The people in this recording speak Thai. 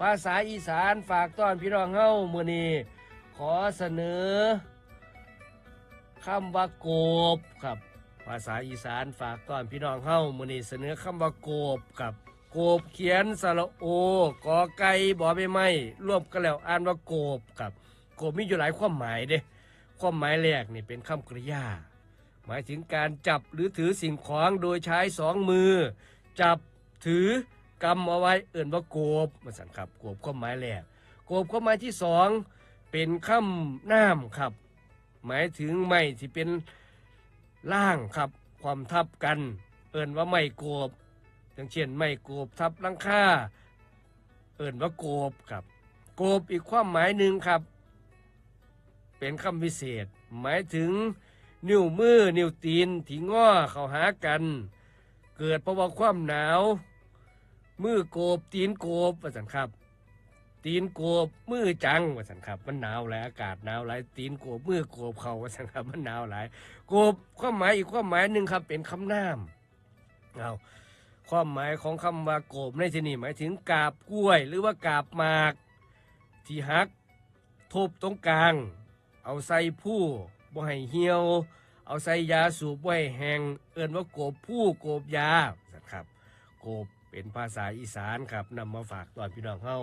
ภาษาอีสานฝากต้อนพี่น้องเฮามือนี้ขอเสนอคำว่าโกบครับ ภาษาอีสานฝากต้อนพี่น้องเฮามือนี้เสนอคำว่าโกบครับโกบเขียนสระโอกอไก่บอใบไม้รวมกันแล้วอ่านว่าโกบครับโกบมีอยู่หลายความหมายเด้ความหมายแรกนี่เป็นคำกริยา หมายถึงการจับหรือถือสิ่งของโดยใช้สองมือ จับถือ กำเอาไว้เอื่นว่าโกบมาสั่นครับโกบความหมายแรกโกบความหมายที่สองเป็นคำน้ำครับ หมายถึงไม้ที่เป็นล่างครับ ความทับกัน เอิ่นว่าไม้โกบอย่างเช่นไม้โกบทับลังค่าเอิ่นว่าโกบครับ โกบอีกความหมายหนึ่งครับ เป็นคำพิเศษ หมายถึง นิ้วมือ นิ้วตีนที่ง้อเข้าหากัน เกิดเพราะว่าความหนาว มือโกบตีนโกบว่าสันครับ ตีนโกบมือจังว่าสันครับ มันหนาวหลายอากาศหนาวหลายตีนโกบมือโกบเขาว่าสันครับ มันหนาวหลายโกบความหมายอีกความหมายหนึ่งครับ เป็นคำนามเอาความหมายของคำว่าโกบในที่นี้หมายถึงกาบกล้วย หรือว่ากาบหมาก ที่หักทบตรงกลาง เอาใส่ผู้บ่ให้เหี่ยว เอาใส่ยาสูบบ่ให้แห้งเอิ้นว่าโกบผู้โกบยาสังครับโกบ เป็นภาษาอีสานครับนำมาฝากตอนพี่น้องเฮา